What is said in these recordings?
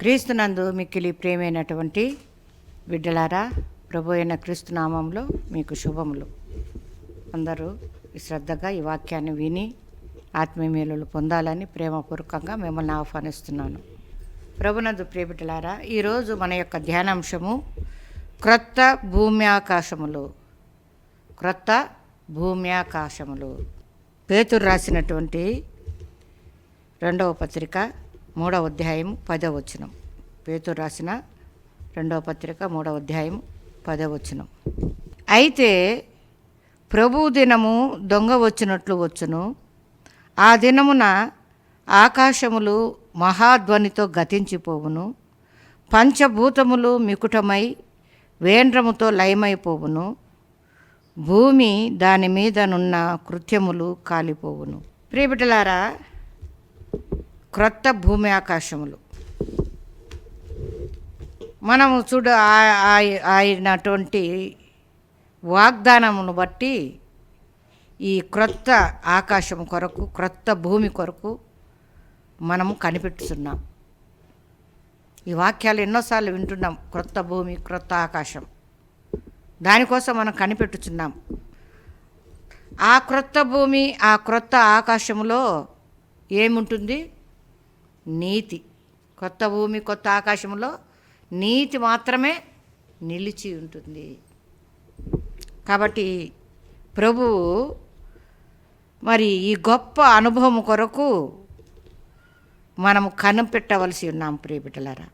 క్రీస్తునందు మిక్కిలి ప్రేమైనటువంటి బిడ్డలారా ప్రభు అయిన క్రీస్తు నామంలో మీకు శుభములు. అందరూ శ్రద్ధగా ఈ వాక్యాన్ని విని ఆత్మీయమేలులు పొందాలని ప్రేమపూర్వకంగా మిమ్మల్ని ఆహ్వానిస్తున్నాను. ప్రభునందు ప్రియబిడ్డలారా ఈరోజు మన యొక్క ధ్యానాంశము క్రొత్త భూమి ఆకాశములు క్రొత్త భూమి ఆకాశములు పేతురు రాసినటువంటి రెండవ పత్రిక మూడవ అధ్యాయం పదవ వచనం. పేతురు రాసిన రెండవ పత్రిక మూడవ అధ్యాయం పదవ వచనం. అయితే ప్రభు దినము దొంగ వచ్చినట్లు వచ్చును. ఆ దినమున ఆకాశములు మహాధ్వనితో గతించిపోవును. పంచభూతములు మికుటమై వేండ్రముతో లయమైపోవును. భూమి దాని మీదనున్న కృత్యములు కాలిపోవును. ప్రియబిడ్డలారా క్రొత్త భూమి ఆకాశములు. మనము చూడు ఆ- ఆ- ఆయనటువంటి వాగ్దానమును బట్టి ఈ క్రొత్త ఆకాశం కొరకు క్రొత్త భూమి కొరకు మనము కనిపెట్టుతున్నాం ఈ వాక్యాలు ఎన్నోసార్లు వింటున్నాం క్రొత్త భూమి క్రొత్త ఆకాశం. దానికోసం మనం కనిపెట్టుచున్నాం. ఆ క్రొత్త భూమి ఆ క్రొత్త ఆకాశములో ఏముంటుంది? నీతి. కొత్త భూమి కొత్త ఆకాశంలో నీతి మాత్రమే నిలిచి ఉంటుంది. కాబట్టి ప్రభువు మరి ఈ గొప్ప అనుభవం కొరకు మనము కనిపెట్టవలసి ఉన్నాం ప్రియబిడ్డలారా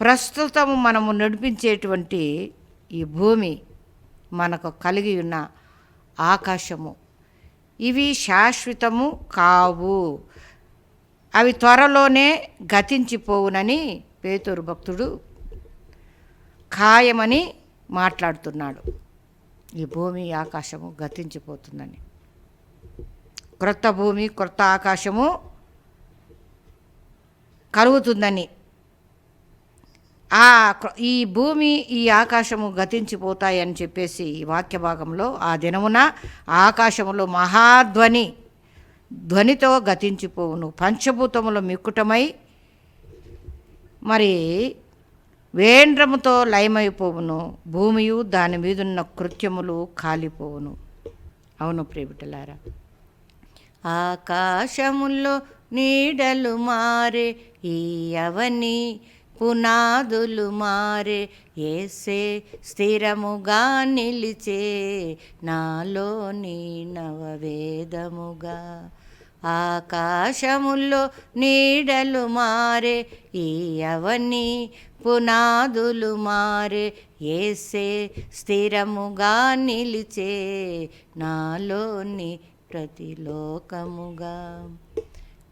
ప్రస్తుతము మనము నడిపించేటువంటి ఈ భూమి మనకు కలిగి ఉన్న ఆకాశము. ఇవి శాశ్వతము కావు. అవి త్వరలోనే గతించిపోవునని పేతూరు భక్తుడు ఖాయమని మాట్లాడుతున్నాడు. ఈ భూమి ఆకాశము గతించిపోతుందని. క్రొత్త భూమి క్రొత్త ఆకాశము కలుగుతుందని. ఆ ఈ భూమి ఈ ఆకాశము గతించిపోతాయని చెప్పేసి ఈ వాక్య భాగంలో ఆ దినమున ఆకాశములో మహాధ్వని ధ్వనితో గతించిపోవును. పంచభూతములు మిక్కుటమై మరి వేండ్రముతో లయమైపోవును. భూమియు దాని మీదున్న కృత్యములు కాలిపోవును. అవును ప్రియబిడ్డలారా. ఆకాశముల్లో నీడలు మారే ఈ అవని పునాదులు మారే ఏసే స్థిరముగా నిలిచే నాలోని నవవేదముగా ఆకాశముల్లో నీడలు మారే ఈ అవని పునాదులు మారే. ఏసే స్థిరముగా నిలిచే నాలోని ప్రతిలోకముగా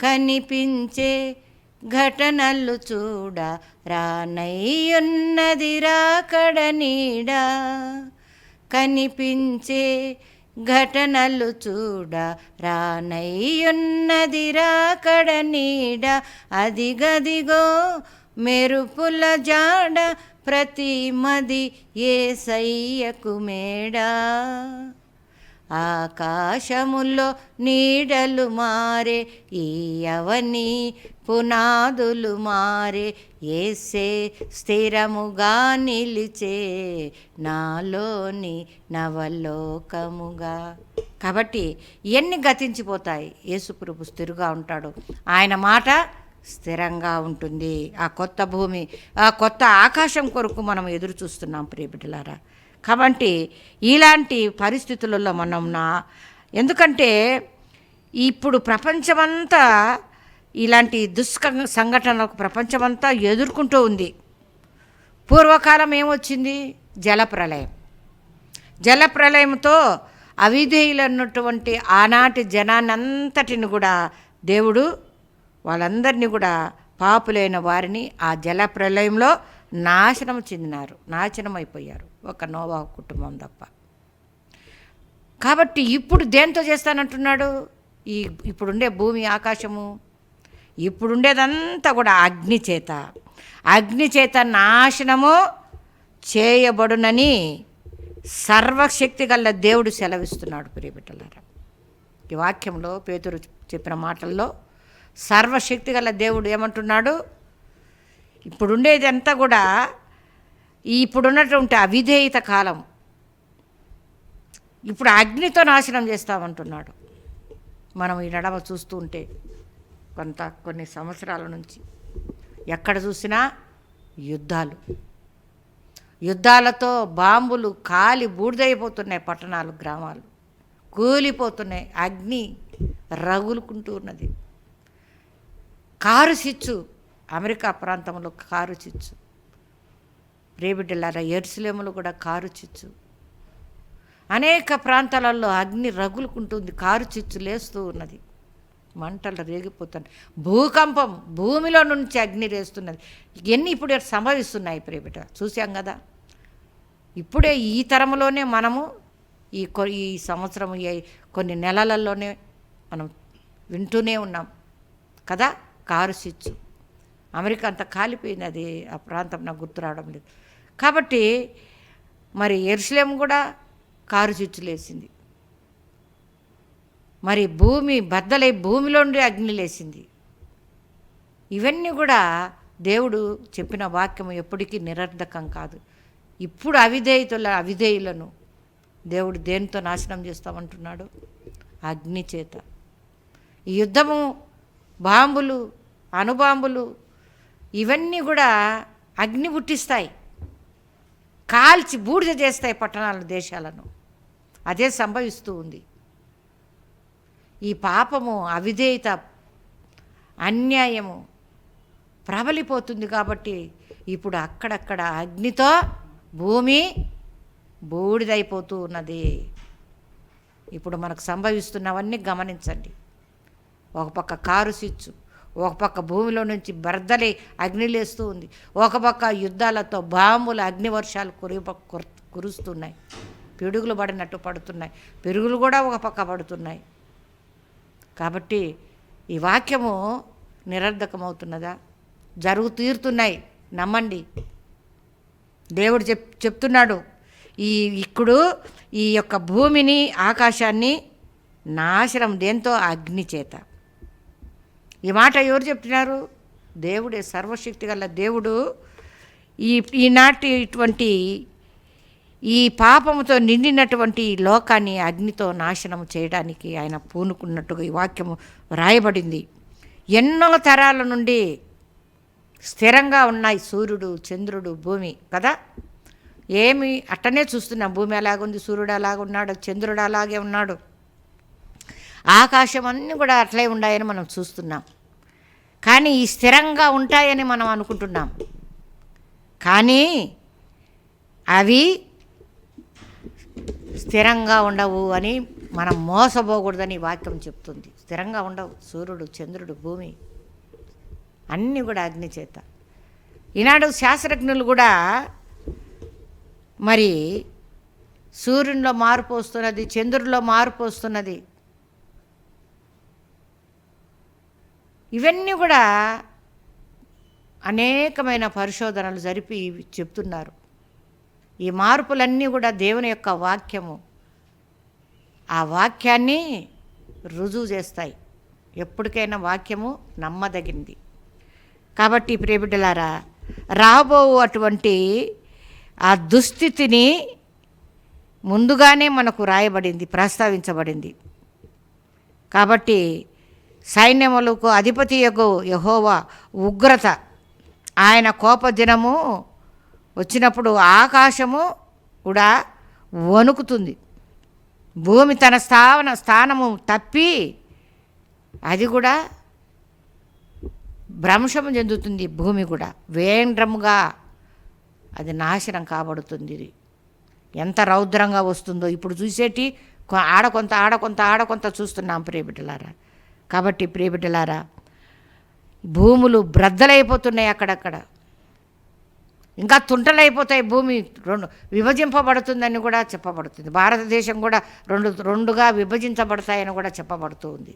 కనిపించే ఘటనలు చూడ రానయ్యున్నది రాకడ నీడ కనిపించే ఘటనలు చూడ రానయ్యున్నది రాకడ నీడ. అదిగదిగో మెరుపుల జాడ ప్రతి మది ఏ సయ్యకు మేడా. ఆకాశములో నీడలు మారే ఈ అవని పునాదులు మారే. ఏసే స్థిరముగా నిలిచే నాలోని నవలోకముగా. కాబట్టి ఇవన్నీ గతించిపోతాయి. యేసుప్రభు స్థిరుగా ఉంటాడు. ఆయన మాట స్థిరంగా ఉంటుంది. ఆ కొత్త భూమి ఆ కొత్త ఆకాశం కొరకు మనం ఎదురు చూస్తున్నాం ప్రియబిడ్డలారా. కాబట్టి ఇలాంటి పరిస్థితులలో మనం నా ఎందుకంటే ఇప్పుడు ప్రపంచమంతా ఇలాంటి దుష్క సంఘటనలకు ప్రపంచమంతా ఎదుర్కొంటూ ఉంది. పూర్వకాలం ఏమొచ్చింది? జలప్రలయం. జలప్రలయంతో అవిధేయులన్నటువంటి ఆనాటి జనాన్నంతటిని కూడా దేవుడు వాళ్ళందరినీ కూడా పాపులైన వారిని ఆ జల ప్రళయంలో నాశనం చెందినారు నాశనం అయిపోయారు ఒక నోవా కుటుంబం తప్ప. కాబట్టి ఇప్పుడు దేంతో చేస్తానంటున్నాడు? ఈ ఇప్పుడుండే భూమి ఆకాశము ఇప్పుడుండేదంతా కూడా అగ్ని చేత. అగ్ని చేత నాశనము చేయబడునని సర్వశక్తి గల దేవుడు సెలవిస్తున్నాడు ప్రియబిడ్డలారా ఈ వాక్యంలో పేతురు చెప్పిన మాటల్లో సర్వశక్తి గల దేవుడు ఏమంటున్నాడు? ఇప్పుడుండేదంతా కూడా ఇప్పుడున్నటువంటి అవిధేయత కాలం. ఇప్పుడు అగ్నితో నాశనం చేస్తామంటున్నాడు. మనం ఈ నడమ చూస్తూ ఉంటే కొంత కొన్ని సంవత్సరాల నుంచి ఎక్కడ చూసినా యుద్ధాలు. యుద్ధాలతో బాంబులు కాలి బూడిదైపోతున్నాయి పట్టణాలు గ్రామాలు. కూలిపోతున్నాయి. అగ్ని రగులుకుంటూ ఉన్నది. కారు చిచ్చు అమెరికా ప్రాంతంలో కారు చిచ్చు రేబిడ్డలారా ఎరుసలేములు కూడా కారు చిచ్చు. అనేక ప్రాంతాలలో అగ్ని రగులుకుంటుంది కారు చిచ్చు లేస్తూ ఉన్నది. మంటలు రేగిపోతున్నాయి. భూకంపం భూమిలో నుంచి అగ్ని రేస్తున్నది. ఇవన్నీ ఇప్పుడు సంభవిస్తున్నాయి ప్రేమిట చూసాం కదా? ఇప్పుడే ఈ తరంలోనే మనము ఈ కొ ఈ సంవత్సరం ఈ కొన్ని నెలలలోనే మనం వింటూనే ఉన్నాం కదా? కారు సిచ్చు అమెరికా అంతా కాలిపోయింది అది. ఆ ప్రాంతం నాకు గుర్తు రావడం లేదు. కాబట్టి మరి ఎరుసలేం కూడా కారు చుచ్చులేసింది. మరి భూమి బద్దలై భూమిలో నుండి అగ్ని లేసింది. ఇవన్నీ కూడా దేవుడు చెప్పిన వాక్యం ఎప్పటికీ నిరర్ధకం కాదు. ఇప్పుడు అవిధేయుతుల అవిధేయులను దేవుడు దేనితో నాశనం చేస్తామంటున్నాడు? అగ్ని చేత. ఈ యుద్ధము బాంబులు అణుబాంబులు ఇవన్నీ కూడా అగ్ని పుట్టిస్తాయి. కాల్చి బూడిద చేస్తాయి పట్టణాలను దేశాలను. అదే సంభవిస్తూ ఉంది. ఈ పాపము అవిధేయత అన్యాయము ప్రబలిపోతుంది కాబట్టి ఇప్పుడు అక్కడక్కడ అగ్నితో భూమి బూడిదైపోతూ ఉన్నది. ఇప్పుడు మనకు సంభవిస్తున్నవన్నీ గమనించండి. ఒక పక్క కారు సిచ్చు ఒక పక్క భూమిలో నుంచి బర్దలే అగ్ని లేస్తూ ఉంది. ఒక పక్క యుద్ధాలతో బాంబులు అగ్ని వర్షాలు కురి కురుస్తున్నాయి. పిడుగులు పడినట్టు పడుతున్నాయి. పిరుగులు కూడా ఒక పక్క పడుతున్నాయి. కాబట్టి ఈ వాక్యము నిరర్ధకమవుతున్నదా? జరుగు తీరుతున్నాయి. నమ్మండి. దేవుడు చెప్ చెప్తున్నాడు. ఈ ఇప్పుడు ఈ యొక్క భూమిని ఆకాశాన్ని నాశనం దేంతో? అగ్ని చేత ఈ మాట ఎవరు చెప్తున్నారు? దేవుడే సర్వశక్తి గల దేవుడు. ఈ ఈనాటి ఇటువంటి ఈ పాపముతో నిండినటువంటి లోకాన్ని అగ్నితో నాశనం చేయడానికి ఆయన పూనుకున్నట్టుగా ఈ వాక్యము వ్రాయబడింది. ఎన్నో తరాల నుండి స్థిరంగా ఉన్నాయి సూర్యుడు చంద్రుడు భూమి కదా? ఏమి అట్టనే చూస్తున్నాం. భూమి అలాగుంది సూర్యుడు అలాగున్నాడు చంద్రుడు అలాగే ఉన్నాడు. ఆకాశం అన్నీ కూడా అట్లే ఉన్నాయని మనం చూస్తున్నాం. కానీ ఈ స్థిరంగా ఉంటాయని మనం అనుకుంటున్నాం. కానీ అవి స్థిరంగా ఉండవు అని మనం మోసపోకూడదని వాక్యం చెప్తుంది. స్థిరంగా ఉండవు. సూర్యుడు చంద్రుడు భూమి అన్నీ కూడా అగ్ని చేత. ఈనాడు శాస్త్రజ్ఞులు కూడా మరి సూర్యునిలో మార్పు వస్తున్నది చంద్రుడిలో మార్పు వస్తున్నది ఇవన్నీ కూడా అనేకమైన పరిశోధనలు జరిపి చెప్తున్నారు. ఈ మార్పులన్నీ కూడా దేవుని యొక్క వాక్యము. ఆ వాక్యాన్ని రుజువు చేస్తాయి. ఎప్పటికైనా వాక్యము నమ్మదగింది కాబట్టి ప్రియబిడ్డలారా రాబో అటువంటి ఆ దుస్థితిని ముందుగానే మనకు రాయబడింది ప్రస్తావించబడింది. కాబట్టి సైన్యములకు అధిపతి యొక్క యహోవా ఉగ్రత. ఆయన కోపదినము వచ్చినప్పుడు ఆకాశము కూడా వణుకుతుంది. భూమి తన స్థావన స్థానము తప్పి అది కూడా భ్రంశము చెందుతుంది. భూమి కూడా వేండ్రముగా అది నాశనం కాబడుతుంది. ఇది ఎంత రౌద్రంగా వస్తుందో ఇప్పుడు చూసేటి ఆడ కొంత ఆడ కొంత ఆడ కొంత చూస్తున్నాం ప్రియబిడ్డలారా. కాబట్టి ప్రియబిడ్డలారా భూములు బ్రద్దలైపోతున్నాయి అక్కడక్కడ. ఇంకా తుంటలైపోతాయి భూమి రెండు విభజింపబడుతుందని కూడా చెప్పబడుతుంది. భారతదేశం కూడా రెండు రెండుగా విభజించబడతాయని కూడా చెప్పబడుతూ ఉంది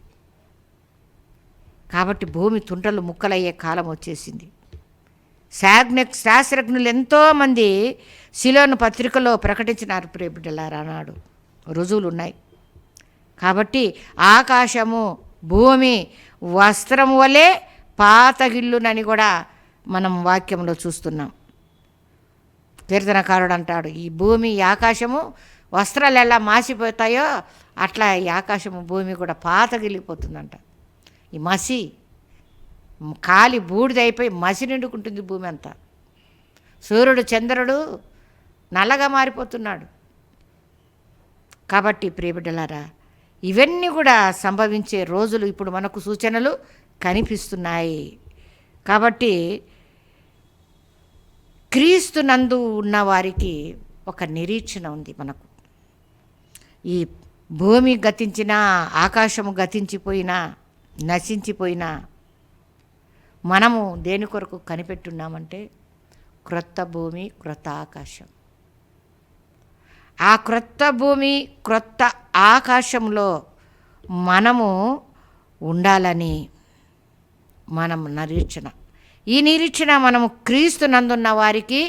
కాబట్టి భూమి తుంటలు ముక్కలయ్యే కాలం వచ్చేసింది. శాజ్ఞ శాస్త్రజ్ఞులు ఎంతోమంది శిలోను పత్రికలో ప్రకటించినారు ప్రియబిడ్డలారా నాడు రుజువులు ఉన్నాయి కాబట్టి ఆకాశము భూమి వస్త్రము వలె పాతగిల్లునని కూడా మనం వాక్యంలో చూస్తున్నాం. కీర్తనకారుడు అంటాడు ఈ భూమి ఆకాశము వస్త్రాలు ఎలా మాసిపోతాయో అట్లా ఈ ఆకాశము భూమి కూడా పాతగిల్లిపోతుందంట ఈ మసి కాలి బూడిదైపోయి మసి నిండుకుంటుంది భూమి అంతా. సూర్యుడు చంద్రుడు నల్లగా మారిపోతున్నాడు. కాబట్టి ప్రియబిడ్డలారా ఇవన్నీ కూడా సంభవించే రోజులు ఇప్పుడు మనకు సూచనలు కనిపిస్తున్నాయి. కాబట్టి క్రీస్తు నందు ఉన్న వారికి ఒక నిరీక్షణ ఉంది మనకు. ఈ భూమి గతించినా ఆకాశము గతించిపోయినా నశించిపోయినా మనము దేని కొరకు కనిపెట్టున్నామంటే క్రొత్త భూమి క్రొత్త ఆకాశం. ఆ క్రొత్త భూమి క్రొత్త ఆకాశంలో మనము ఉండాలని మనం నిరీక్షణ. ఈ నిరీక్షణ మనము క్రీస్తు నందున్న వారికి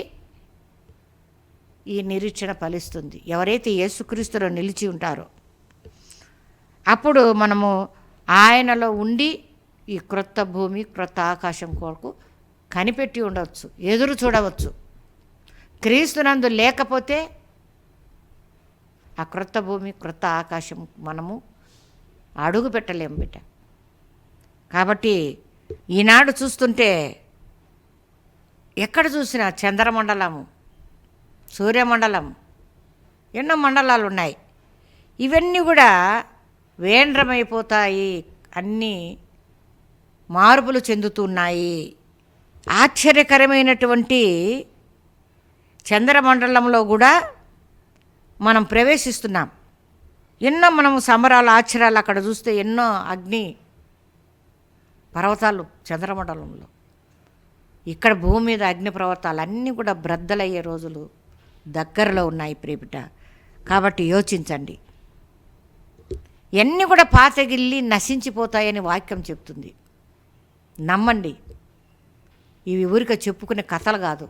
ఈ నిరీక్షణ ఫలిస్తుంది. ఎవరైతే యేసుక్రీస్తులో నిలిచి ఉంటారో అప్పుడు మనము ఆయనలో ఉండి ఈ క్రొత్త భూమి క్రొత్త ఆకాశం కొరకు కనిపెట్టి ఉండవచ్చు ఎదురు చూడవచ్చు. క్రీస్తునందు లేకపోతే ఆ క్రొత్త భూమి క్రొత్త ఆకాశం మనము అడుగు పెట్టలేము బిడ్డ. కాబట్టి ఈనాడు చూస్తుంటే ఎక్కడ చూసినా చంద్రమండలము సూర్యమండలం ఎన్నో మండలాలు ఉన్నాయి. ఇవన్నీ కూడా వేంద్రమైపోతాయి అన్నీ మార్పులు చెందుతున్నాయి. ఆశ్చర్యకరమైనటువంటి చంద్రమండలంలో కూడా మనం ప్రవేశిస్తున్నాం. ఎన్నో మనం సమరాలు ఆశ్చర్యాలు అక్కడ చూస్తే ఎన్నో అగ్ని పర్వతాలు చంద్రమండలంలో. ఇక్కడ భూమి మీద అగ్ని పర్వతాలు అన్నీ కూడా బ్రద్దలయ్యే రోజులు దగ్గరలో ఉన్నాయి ప్రేమిట కాబట్టి యోచించండి. ఇవన్నీ కూడా పాతగిల్లి నశించిపోతాయని వాక్యం చెప్తుంది. నమ్మండి. ఇవి ఊరిక చెప్పుకునే కథలు కాదు.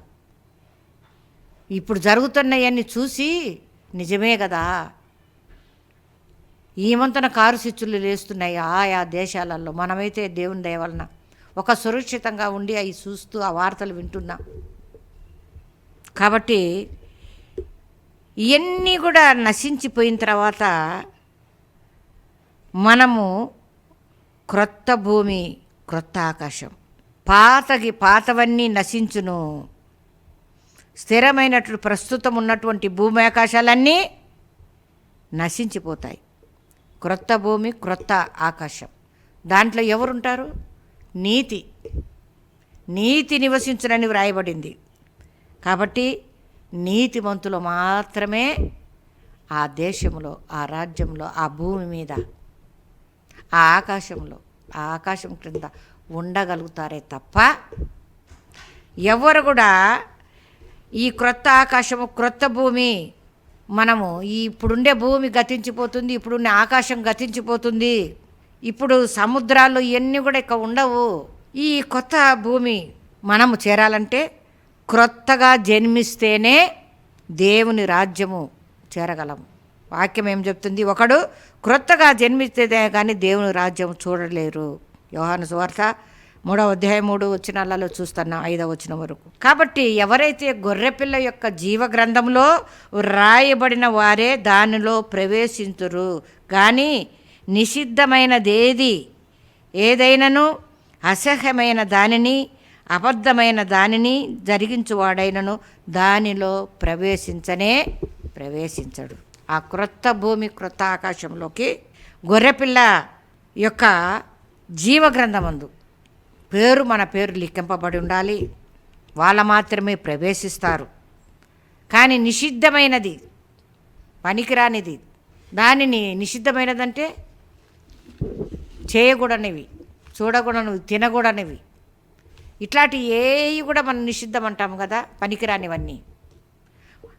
ఇప్పుడు జరుగుతున్నవన్నీ చూసి నిజమే కదా? ఈ వంతున కారు సిచ్చులు లేస్తున్నాయి ఆయా దేశాలలో. మనమైతే దేవుని దయవలన ఒక సురక్షితంగా ఉండి అవి చూస్తూ ఆ వార్తలు వింటున్నాం. కాబట్టి ఇవన్నీ కూడా నశించిపోయిన తర్వాత మనము క్రొత్త భూమి క్రొత్త ఆకాశం. పాతకి పాతవన్నీ నశించును. స్థిరమైనట్లు ప్రస్తుతం ఉన్నటువంటి భూమి ఆకాశాలన్నీ నశించిపోతాయి. క్రొత్త భూమి క్రొత్త ఆకాశం. దాంట్లో ఎవరుంటారు? నీతి. నీతి నివసించునని వ్రాయబడింది. కాబట్టి నీతిమంతులు మాత్రమే ఆ దేశంలో ఆ రాజ్యంలో ఆ భూమి మీద ఆ ఆకాశంలో ఆ ఆకాశం క్రింద ఉండగలుగుతారే తప్ప ఎవరు కూడా ఈ క్రొత్త ఆకాశము క్రొత్త భూమి. మనము ఈ ఇప్పుడుండే భూమి గతించిపోతుంది ఇప్పుడున్న ఆకాశం గతించిపోతుంది. ఇప్పుడు సముద్రాలు ఇవన్నీ కూడా ఇక ఉండవు. ఈ కొత్త భూమి మనము చేరాలంటే క్రొత్తగా జన్మిస్తేనే దేవుని రాజ్యము చేరగలము వాక్యం ఏం చెప్తుంది? ఒకడు క్రొత్తగా జన్మిస్తేనే కానీ దేవుని రాజ్యం చూడలేరు. యోహాను సువార్త మూడవ అధ్యాయం మూడు వచనాలలో చూస్తున్నాం ఐదవ వచనం వరకు. కాబట్టి ఎవరైతే గొర్రెపిల్ల యొక్క జీవ గ్రంథంలో రాయబడిన వారే దానిలో ప్రవేశించరు కానీ నిషిద్ధమైనదేది? ఏదైనను? అసహ్యమైన దానిని? అబద్ధమైన దానిని? జరిగించువాడైనను? దానిలో ప్రవేశించనే ప్రవేశించడు. ఆ క్రొత్త భూమి క్రొత్త ఆకాశంలోకి గొర్రెపిల్ల యొక్క జీవగ్రంథమందు పేరు మన పేరు లిఖింపబడి ఉండాలి. వాళ్ళ మాత్రమే ప్రవేశిస్తారు. కానీ నిషిద్ధమైనది పనికిరానిది. దానిని నిషిద్ధమైనదంటే చేయకూడనివి చూడకూడనివి తినకూడనివి. ఇట్లాంటి ఏవి కూడా మనం నిషిద్ధం అంటాము కదా పనికిరానివన్నీ.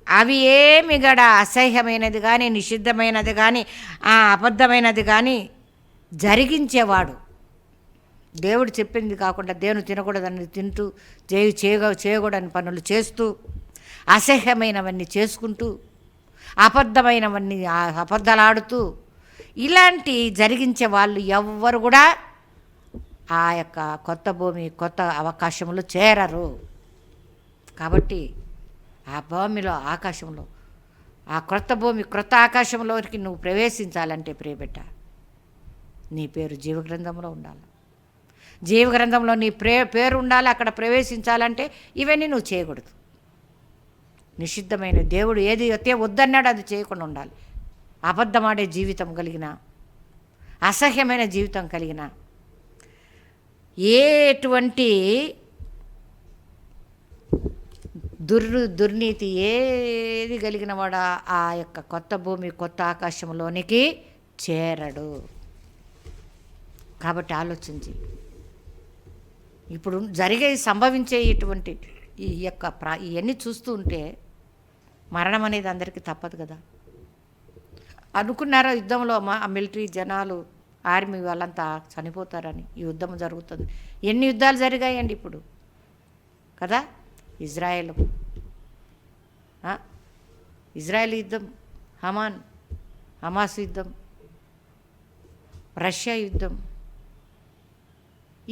అవి ఏమి గడ అసహ్యమైనది కానీ నిషిద్ధమైనది కానీ ఆ అబద్ధమైనది కానీ జరిగించేవాడు. దేవుడు చెప్పింది కాకుండా దేవుని తినకూడదని తింటూ చేయ చేయగ చేయకూడని పనులు చేస్తూ అసహ్యమైనవన్నీ చేసుకుంటూ అబద్ధమైనవన్నీ ఆ ఇలాంటి జరిగించే వాళ్ళు ఎవ్వరు కూడా ఆ యొక్క కొత్త భూమి కొత్త అవకాశంలో చేరరు. కాబట్టి ఆ భూమిలో ఆకాశంలో ఆ క్రొత్త భూమి క్రొత్త ఆకాశంలోకి నువ్వు ప్రవేశించాలంటే ప్రియబిడ్డ నీ పేరు జీవగ్రంథంలో ఉండాలి. జీవగ్రంథంలో నీ ప్రే పేరు ఉండాలి అక్కడ ప్రవేశించాలంటే ఇవన్నీ నువ్వు చేయకూడదు. నిషిద్ధమైన దేవుడు ఏది అయితే వద్దన్నాడు అది చేయకుండా ఉండాలి. అబద్ధమాడే జీవితం కలిగిన అసహ్యమైన జీవితం కలిగిన ఎటువంటి దుర్రు దుర్నీతి ఏది కలిగిన వాడు ఆ యొక్క కొత్త భూమి కొత్త ఆకాశంలోనికి చేరడు. కాబట్టి ఆలోచించి. ఇప్పుడు జరిగే సంభవించే ఇటువంటి ఈ యొక్క ప్రా ఇవన్నీ చూస్తూ ఉంటే మరణం అనేది అందరికీ తప్పదు కదా. అనుకున్నారా యుద్ధంలో మా మిలిటరీ జనాలు ఆర్మీ వాళ్ళంతా చనిపోతారని ఈ యుద్ధం జరుగుతుంది. ఎన్ని యుద్ధాలు జరిగాయండి ఇప్పుడు? కదా? ఇజ్రాయెల్. ఇజ్రాయెల్ యుద్ధం హమాన్ హమాస్ యుద్ధం రష్యా యుద్ధం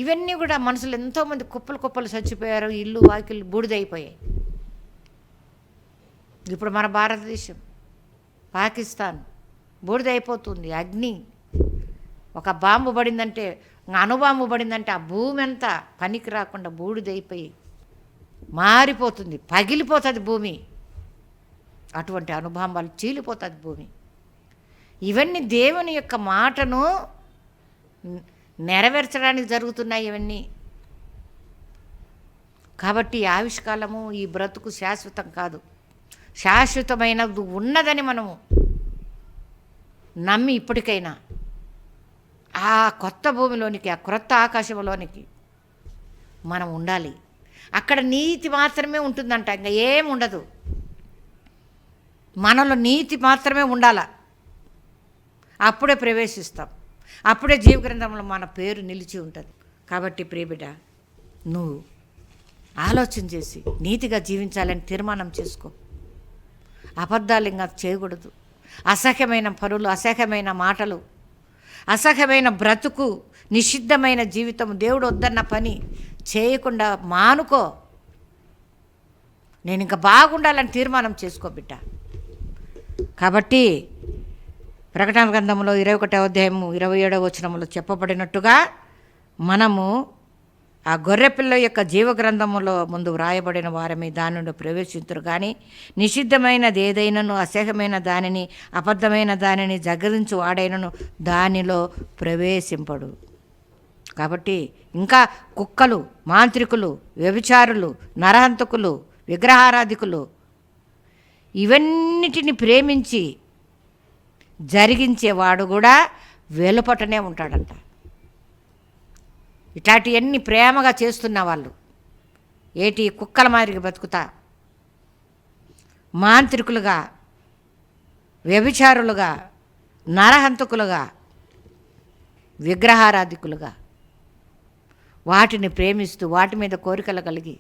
ఇవన్నీ కూడా మనుషులు ఎంతోమంది కుప్పలు కుప్పలు చచ్చిపోయారు ఇల్లు వాకిళ్ళు బూడిదైపోయాయి. ఇప్పుడు మన భారతదేశం పాకిస్తాన్ బూడిదైపోతుంది అగ్ని. ఒక బాంబు పడిందంటే అణుబాంబు పడిందంటే ఆ భూమి అంతా పనికి రాకుండా బూడిదైపోయి మారిపోతుంది పగిలిపోతుంది భూమి. అటువంటి అనుబాంబాలు చీలిపోతుంది భూమి. ఇవన్నీ దేవుని యొక్క మాటను నెరవేర్చడానికి జరుగుతున్నాయి ఇవన్నీ. కాబట్టి ఆవిష్కాలము ఈ బ్రతుకు శాశ్వతం కాదు. శాశ్వతమైనది ఉన్నదని మనము నమ్మి ఇప్పటికైనా ఆ కొత్త భూమిలోనికి ఆ క్రొత్త ఆకాశంలోనికి మనం ఉండాలి. అక్కడ నీతి మాత్రమే ఉంటుందంట ఇంకా ఏం ఉండదు. మనలో నీతి మాత్రమే ఉండాల. అప్పుడే ప్రవేశిస్తాం. అప్పుడే జీవగ్రంథంలో మన పేరు నిలిచి ఉంటుంది. కాబట్టి ప్రియబిడ నువ్వు ఆలోచన చేసి నీతిగా జీవించాలని తీర్మానం చేసుకో. అబద్ధాలు ఇంకా చేయకూడదు. అసహ్యమైన పనులు అసహ్యమైన మాటలు అసహ్యమైన బ్రతుకు నిషిద్ధమైన జీవితం దేవుడు వద్దన్న పని చేయకుండా మానుకో. నేను ఇంకా బాగుండాలని తీర్మానం చేసుకో బిడ్డ. కాబట్టి ప్రకటన గ్రంథంలో ఇరవై ఒకటో అధ్యాయము ఇరవై ఏడవ వచనంలో చెప్పబడినట్టుగా మనము ఆ గొర్రెపిల్ల యొక్క జీవ గ్రంథములో ముందు వ్రాయబడిన వారమే దాని నుండి ప్రవేశించరు కానీ నిషిద్ధమైనది ఏదైనాను అసహ్యమైన దానిని అబద్ధమైన దానిని జగరించి వాడైనను దానిలో ప్రవేశింపడు. కాబట్టి ఇంకా కుక్కలు మాంత్రికులు వ్యభిచారులు నరహంతకులు విగ్రహారాధికులు ఇవన్నిటిని ప్రేమించి జరిగించేవాడు కూడా వెలుపటనే ఉంటాడంట. ఇట్లాంటివన్నీ ప్రేమగా చేస్తున్న వాళ్ళు ఏటి కుక్కల మాదిరిగా బతుకుతా మాంత్రికులుగా వ్యభిచారులుగా నరహంతకులుగా విగ్రహారాధికులుగా వాటిని ప్రేమిస్తూ వాటి మీద కోరికలు కలిగి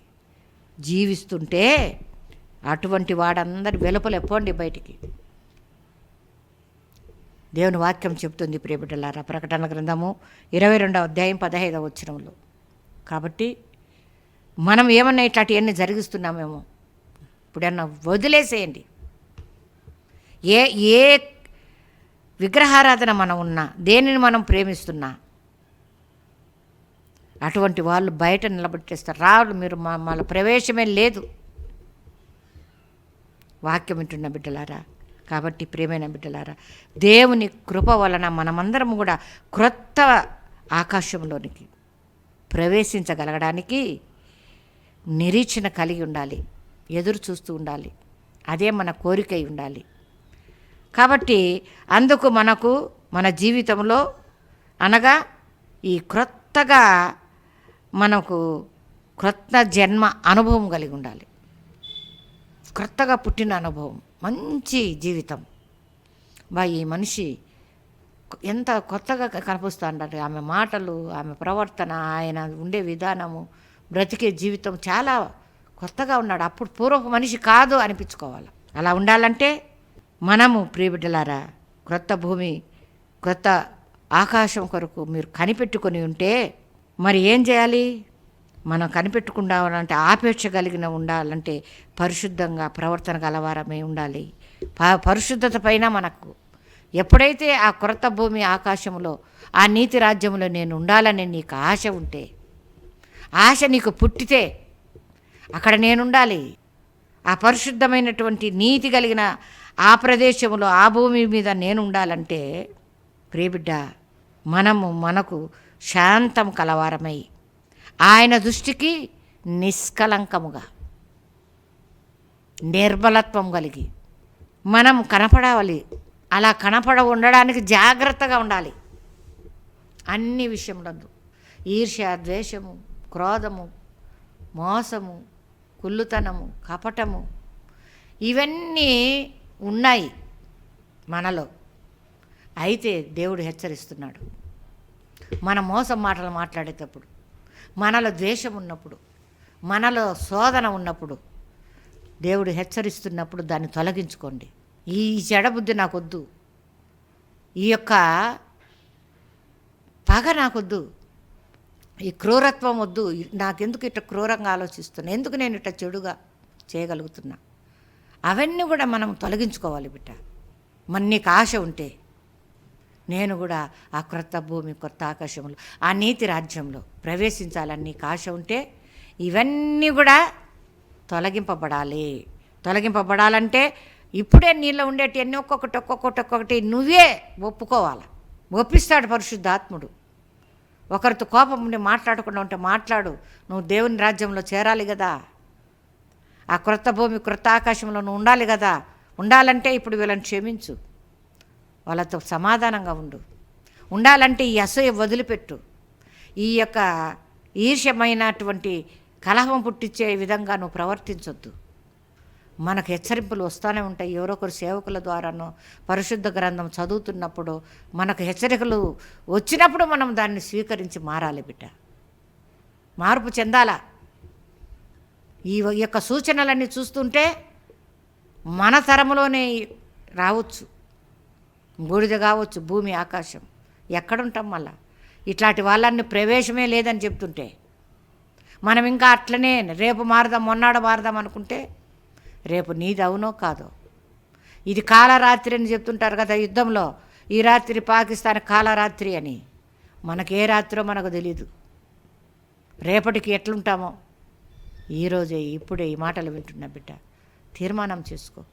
జీవిస్తుంటే అటువంటి వాడందరి వెలుపలు ఎప్పండి బయటికి? దేవుని వాక్యం చెబుతుంది ప్రియబిడ్డలారా. ప్రకటన గ్రంథము ఇరవై రెండవ అధ్యాయం పదహైదవ వచ్చినంలో కాబట్టి మనం ఏమన్నా ఇట్లాంటివన్నీ జరిగిస్తున్నామేమో ఇప్పుడన్నా వదిలేసేయండి. ఏ ఏ విగ్రహారాధన మనం ఉన్నా దేనిని మనం ప్రేమిస్తున్నా అటువంటి వాళ్ళు బయట నిలబెట్టేస్తారు. రాళ్ళు మీరు మా మన ప్రవేశమే లేదు. వాక్యం వింటున్న బిడ్డలారా కాబట్టి ప్రేమైన బిడ్డలారా దేవుని కృప వలన మనమందరం కూడా క్రొత్త ఆకాశంలోనికి ప్రవేశించగలగడానికి నిరీక్షణ కలిగి ఉండాలి ఎదురు చూస్తూ ఉండాలి అదే మన కోరిక ఉండాలి. కాబట్టి అందుకు మనకు మన జీవితంలో అనగా ఈ క్రొత్తగా మనకు క్రొత్త జన్మ అనుభవం కలిగి ఉండాలి. క్రొత్తగా పుట్టిన అనుభవం. మంచి జీవితం. బా ఈ మనిషి ఎంత కొత్తగా కనిపిస్తుంటారు ఆమె మాటలు ఆమె ప్రవర్తన ఆయన ఉండే విధానము బ్రతికే జీవితం చాలా కొత్తగా ఉన్నాడు. అప్పుడు పూర్వపు మనిషి కాదు అనిపించుకోవాలి. అలా ఉండాలంటే మనము ప్రియబిడ్డలారా క్రొత్త భూమి క్రొత్త ఆకాశం కొరకు మీరు కనిపెట్టుకొని ఉంటే మరి ఏం చేయాలి? మనం కనిపెట్టుకుండాలంటే ఆపేక్ష కలిగిన ఉండాలంటే పరిశుద్ధంగా ప్రవర్తన గలవారమై ఉండాలి. ప- పరిశుద్ధత పైన మనకు ఎప్పుడైతే ఆ కొరత భూమి ఆకాశంలో ఆ నీతి రాజ్యంలో నేను ఉండాలని నీకు ఆశ ఉంటే ఆశ నీకు పుట్టితే అక్కడ నేనుండాలి. ఆ పరిశుద్ధమైనటువంటి నీతి కలిగిన ఆ ప్రదేశంలో ఆ భూమి మీద నేను ఉండాలంటే ప్రియబిడ్డ మనము మనకు శాంతం కలవారమై ఆయన దృష్టికి నిష్కలంకముగా నిర్బలత్వం కలిగి మనం కనపడాలి. అలా కనపడ ఉండడానికి జాగ్రత్తగా ఉండాలి. అన్ని విషయములందు. ఈర్ష్య ద్వేషము క్రోధము మోసము కుళ్ళుతనము కపటము ఇవన్నీ ఉన్నాయి మనలో. అయితే దేవుడు హెచ్చరిస్తున్నాడు. మన మోసం మాటలు మాట్లాడేటప్పుడు మనలో ద్వేషం ఉన్నప్పుడు మనలో శోధన ఉన్నప్పుడు దేవుడు హెచ్చరిస్తున్నప్పుడు దాన్ని తొలగించుకోండి. ఈ చెడబుద్ధి నాకొద్దు. ఈ యొక్క పగ నాకొద్దు. ఈ క్రూరత్వం వద్దు. నాకెందుకు ఇట్లా క్రూరంగా ఆలోచిస్తున్నా? ఎందుకు నేను ఇట్లా చెడుగా చేయగలుగుతున్నా? అవన్నీ కూడా మనం తొలగించుకోవాలి బిడ్డ. మన నీకు ఆశ ఉంటే నేను కూడా ఆ క్రొత్త భూమి కొత్త ఆకాశంలో ఆ నీతి రాజ్యంలో ప్రవేశించాలని నీకు ఆశ ఉంటే ఇవన్నీ కూడా తొలగింపబడాలి. తొలగింపబడాలంటే ఇప్పుడే నీళ్ళు ఉండేటి అన్నీ ఒక్కొక్కటి ఒక్కొక్కటి ఒక్కొక్కటి నువ్వే ఒప్పుకోవాలి. ఒప్పిస్తాడు పరిశుద్ధాత్ముడు. ఒకరితో కోపం ఉండి మాట్లాడకుండా ఉంటే మాట్లాడు. నువ్వు దేవుని రాజ్యంలో చేరాలి కదా. ఆ క్రొత్త భూమి క్రొత్త ఆకాశంలో నువ్వు ఉండాలి కదా. ఉండాలంటే ఇప్పుడు వీళ్ళని క్షమించు. వాళ్ళతో సమాధానంగా ఉండు. ఉండాలంటే ఈ అసూయ వదిలిపెట్టు. ఈ యొక్క ఈర్ష్యమైనటువంటి కలహం పుట్టించే విధంగా నువ్వు ప్రవర్తించొద్దు. మనకు హెచ్చరింపులు వస్తూనే ఉంటాయి. ఎవరో ఒకరు సేవకుల ద్వారానో పరిశుద్ధ గ్రంథం చదువుతున్నప్పుడు మనకు హెచ్చరికలు వచ్చినప్పుడు మనం దాన్ని స్వీకరించి మారాలి బిడ్డ. మార్పు చెందాలా? ఈ యొక్క సూచనలన్నీ చూస్తుంటే మన తరములోనే రావచ్చు. బూడిద కావచ్చు భూమి ఆకాశం. ఎక్కడుంటాం మళ్ళా? ఇట్లాంటి వాళ్ళని ప్రవేశమే లేదని చెప్తుంటే మనం ఇంకా అట్లనే రేపు మారదాం మొన్నాడు మారదాం అనుకుంటే రేపు నీది అవునో కాదో? ఇది కాలరాత్రి అని చెప్తుంటారు కదా యుద్ధంలో ఈ రాత్రి పాకిస్తాన్ కాలరాత్రి అని. మనకే ఏ రాత్రో మనకు తెలీదు. రేపటికి ఎట్లుంటామో? ఈరోజే ఇప్పుడే ఈ మాటలు వింటున్నా బిడ్డ. తీర్మానం చేసుకో.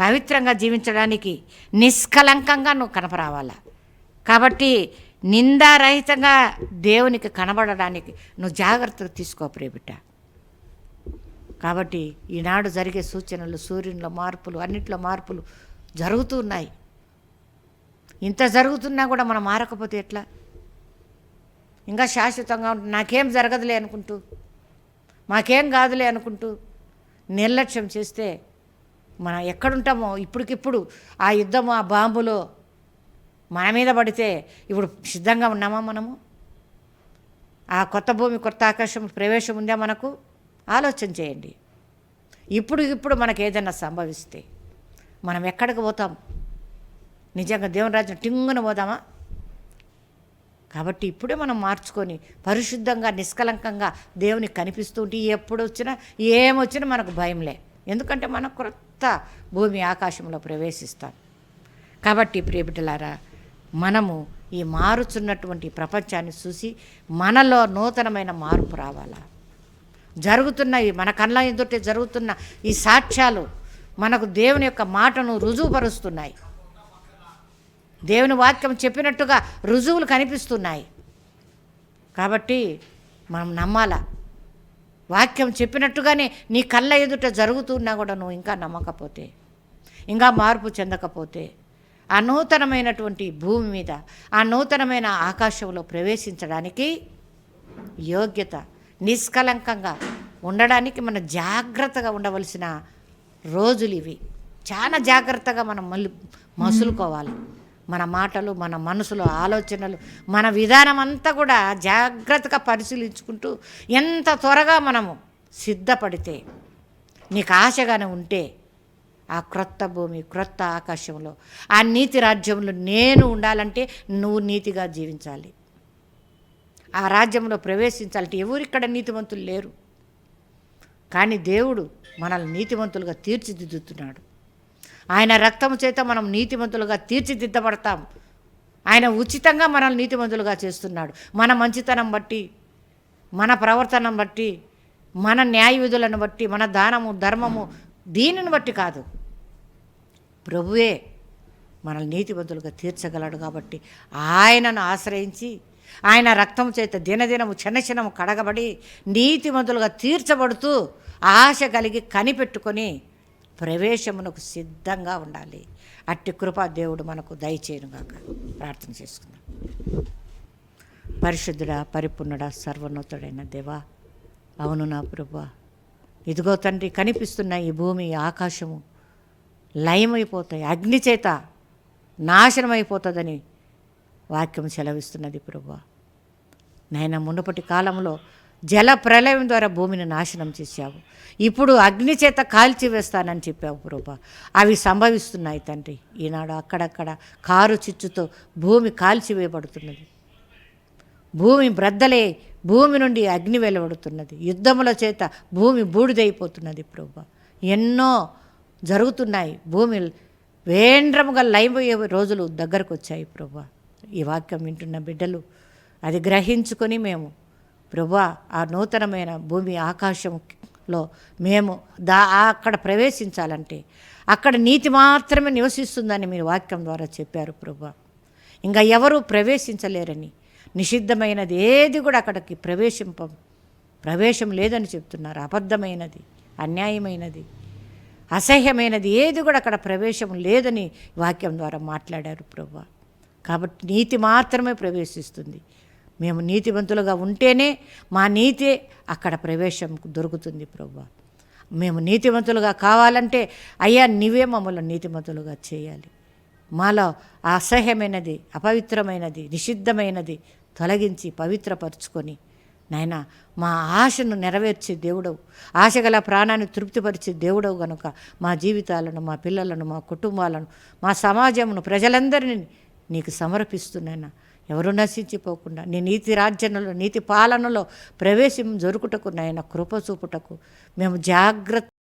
పవిత్రంగా జీవించడానికి నిష్కలంకంగా నువ్వు కనపరావాలా? కాబట్టి నిందారహితంగా దేవునికి కనబడడానికి నువ్వు జాగ్రత్తగా తీసుకో ప్రియ కాబట్టి ఈనాడు జరిగే సూచనలు సూర్యునిలో మార్పులు అన్నిట్లో మార్పులు జరుగుతూ ఉన్నాయి. ఇంత జరుగుతున్నా కూడా మనం మారకపోతే ఎట్లా? ఇంకా శాశ్వతంగా ఉంటుంది నాకేం జరగదులే అనుకుంటూ మాకేం కాదులే అనుకుంటూ నిర్లక్ష్యం చేస్తే మనం ఎక్కడుంటామో ఇప్పటికిప్పుడు ఆ యుద్ధము ఆ బాంబులో మన మీద పడితే ఇప్పుడు సిద్ధంగా ఉన్నామా మనము? ఆ కొత్త భూమి కొత్త ఆకాశం ప్రవేశం ఉందా మనకు? ఆలోచన చేయండి. ఇప్పుడు ఇప్పుడు మనకు ఏదైనా సంభవిస్తే మనం ఎక్కడికి పోతాం? నిజంగా దేవుని రాజ్యం టింగున పోదామా? కాబట్టి ఇప్పుడే మనం మార్చుకొని పరిశుద్ధంగా నిష్కలంకంగా దేవునికి కనిపిస్తూ ఉంటే ఎప్పుడు వచ్చినా ఏమొచ్చినా మనకు భయంలే. ఎందుకంటే మనం క్రొత్త భూమి ఆకాశంలో ప్రవేశిస్తాం. కాబట్టి ప్రియబిడ్డలారా మనము ఈ మారుచున్నటువంటి ప్రపంచాన్ని చూసి మనలో నూతనమైన మార్పు రావాలా? జరుగుతున్న ఈ మన కళ్ళ ఎదుటే జరుగుతున్న ఈ సాక్ష్యాలు మనకు దేవుని యొక్క మాటను రుజువుపరుస్తున్నాయి. దేవుని వాక్యం చెప్పినట్టుగా రుజువులు కనిపిస్తున్నాయి. కాబట్టి మనం నమ్మాలా? వాక్యం చెప్పినట్టుగానే నీ కళ్ళ ఎదుట జరుగుతున్నా కూడా నువ్వు ఇంకా నమ్మకపోతే ఇంకా మార్పు చెందకపోతే ఆ నూతనమైనటువంటి భూమి మీద ఆ నూతనమైన ఆకాశంలో ప్రవేశించడానికి యోగ్యత నిష్కలంకంగా ఉండడానికి మన జాగ్రత్తగా ఉండవలసిన రోజులు ఇవి. చాలా జాగ్రత్తగా మనం మళ్ళీ మసులుకోవాలి. మన మాటలు మన మనసులో ఆలోచనలు మన విధానం అంతా కూడా జాగ్రత్తగా పరిశీలించుకుంటూ ఎంత త్వరగా మనము సిద్ధపడితే నీకు ఆశగానే ఉంటే ఆ క్రొత్త భూమి క్రొత్త ఆకాశంలో ఆ నీతి రాజ్యంలో నేను ఉండాలంటే నువ్వు నీతిగా జీవించాలి. ఆ రాజ్యంలో ప్రవేశించాలంటే ఎవరు ఇక్కడ లేరు. కానీ దేవుడు మనల్ని నీతివంతులుగా తీర్చిదిద్దుతున్నాడు. ఆయన రక్తము చేత మనం నీతిమంతులుగా తీర్చిదిద్దబడతాం ఆయన ఉచితంగా మనల్ని నీతిమంతులుగా చేస్తున్నాడు. మన మంచితనం బట్టి మన ప్రవర్తనం బట్టి మన న్యాయ విధులను బట్టి మన దానము ధర్మము దీనిని బట్టి కాదు. ప్రభువే మనల్ని నీతివంతులుగా తీర్చగలడు కాబట్టి ఆయనను ఆశ్రయించి ఆయన రక్తం చేత దినదినము చిన్న చిన్నము కడగబడి నీతిమంతులుగా తీర్చబడుతూ ఆశ కలిగి కనిపెట్టుకొని ప్రవేశమునకు సిద్ధంగా ఉండాలి. అట్టి కృపా దేవుడు మనకు దయచేయనుగాక. ప్రార్థన చేసుకుందాం. పరిశుద్ధుడా పరిపూర్ణుడా సర్వోన్నతుడైన దేవా అవును నా ప్రభా ఇదిగో తండ్రి కనిపిస్తున్న ఈ భూమి ఆకాశము లయమైపోతాయి. అగ్నిచేత నాశనమైపోతుందని వాక్యం సెలవిస్తున్నది ప్రభా నాయన మునుపటి కాలంలో జల ప్రళయం ద్వారా భూమిని నాశనం చేశావు. ఇప్పుడు అగ్ని చేత కాల్చివేస్తానని చెప్పావు ప్రభా. అవి సంభవిస్తున్నాయి తండ్రి. ఈనాడు అక్కడక్కడ కారు చిచ్చుతో భూమి కాల్చివేయబడుతున్నది. భూమి బ్రద్దలే భూమి నుండి అగ్ని వెలువడుతున్నది. యుద్ధముల చేత భూమి బూడిదైపోతున్నది ప్రభా. ఎన్నో జరుగుతున్నాయి. భూమి వేండ్రముగా లైవయ్యే రోజులు దగ్గరకు వచ్చాయి ప్రభా. ఈ వాక్యం వింటున్న బిడ్డలు అది గ్రహించుకొని మేము ప్రభా ఆ నూతనమైన భూమి ఆకాశంలో మేము దా అక్కడ ప్రవేశించాలంటే అక్కడ నీతి మాత్రమే నివసిస్తుందని మీరు వాక్యం ద్వారా చెప్పారు ప్రభా. ఇంకా ఎవరు ప్రవేశించలేరని నిషిద్ధమైనది ఏది కూడా అక్కడికి ప్రవేశింప ప్రవేశం లేదని చెప్తున్నారు. అబద్ధమైనది అన్యాయమైనది అసహ్యమైనది ఏది కూడా అక్కడ ప్రవేశం లేదని వాక్యం ద్వారా మాట్లాడారు ప్రభా. కాబట్టి నీతి మాత్రమే ప్రవేశిస్తుంది. మేము నీతివంతులుగా ఉంటేనే మా నీతి అక్కడ ప్రవేశం దొరుకుతుంది ప్రభు మేము నీతివంతులుగా కావాలంటే అయ్యా నీవే మమ్మల్ని నీతిమంతులుగా చేయాలి. మాలో అసహ్యమైనది అపవిత్రమైనది నిషిద్ధమైనది తొలగించి పవిత్రపరుచుకొని నాయన మా ఆశను నెరవేర్చే దేవుడవు. ఆశగల ప్రాణాన్ని తృప్తిపరిచే దేవుడవు గనుక మా జీవితాలను మా పిల్లలను మా కుటుంబాలను మా సమాజమును ప్రజలందరినీ నీకు సమర్పిస్తున్నాను ఎవరు నశించిపోకుండా నీ నీతి రాజ్యంలో నీతి పాలనలో ప్రవేశం జరుపుటకు నాయన కృప చూపుటకు మేము జాగ్రత్త